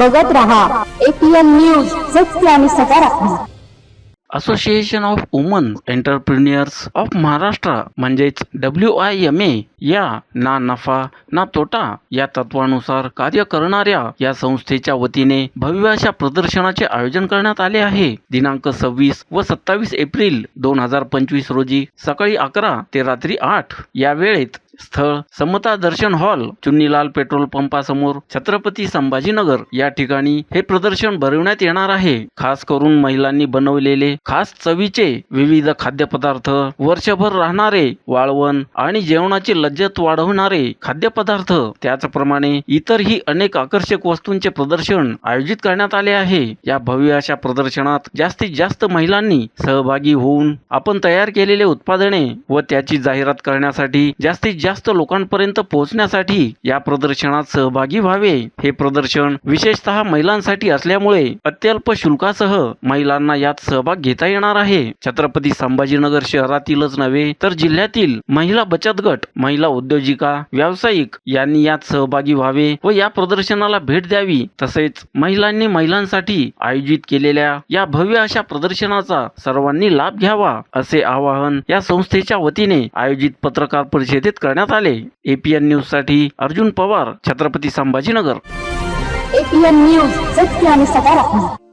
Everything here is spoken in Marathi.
बघत राहा. एपीएन न्यूज सत्य आणि सकारात्मक. Association of women entrepreneurs of Maharashtra म्हणजेच डब्ल्यू आय एम ए या ना नफा ना तोटा या तत्वानुसार कार्य करणाऱ्या या संस्थेच्या वतीने भव्य अशा प्रदर्शनाचे आयोजन करण्यात आले आहे. दिनांक सव्वीस व सत्तावीस एप्रिल दोन हजार पंचवीस रोजी सकाळी अकरा ते रात्री आठ या वेळेत स्थळ समता दर्शन हॉल चुन्नीलाल पेट्रोल पंपासमोर छत्रपती संभाजीनगर या ठिकाणी हे प्रदर्शन भरवण्यात येणार आहे. खास करून महिलांनी बनवलेले खास चवीचे विविध खाद्यपदार्थ वर्षभर राहणारे वाळवण आणि जेवणाची लज्जत वाढवणारे खाद्यपदार्थ त्याचप्रमाणे इतरही अनेक आकर्षक वस्तूंचे प्रदर्शन आयोजित करण्यात आले आहे. या भव्य अशा प्रदर्शनात जास्तीत जास्त महिलांनी सहभागी होऊन आपण तयार केलेले उत्पादने व त्याची जाहिरात करण्यासाठी जास्तीत जास्त लोकांपर्यंत पोहोचण्यासाठी या प्रदर्शनात सहभागी व्हावे. हे प्रदर्शन विशेषतः महिलांसाठी असल्यामुळे अत्यल्प शुल्कासह महिलांना यात सहभाग घेता येणार आहे. छत्रपती संभाजीनगर शहरातीलच नव्हे तर जिल्ह्यातील महिला बचत गट महिला उद्योजिका व्यावसायिक यांनी यात सहभागी व्हावे व या प्रदर्शनाला भेट द्यावी. तसेच महिलांनी महिलांसाठी आयोजित केलेल्या या भव्य अशा प्रदर्शनाचा सर्वांनी लाभ घ्यावा असे आवाहन या संस्थेच्या वतीने आयोजित पत्रकार परिषदेत करण्यात आले. एपीएन न्यूजसाठी अर्जुन पवार छत्रपती संभाजीनगर. एपीएन न्यूज सत्य आणि सकारात्मक.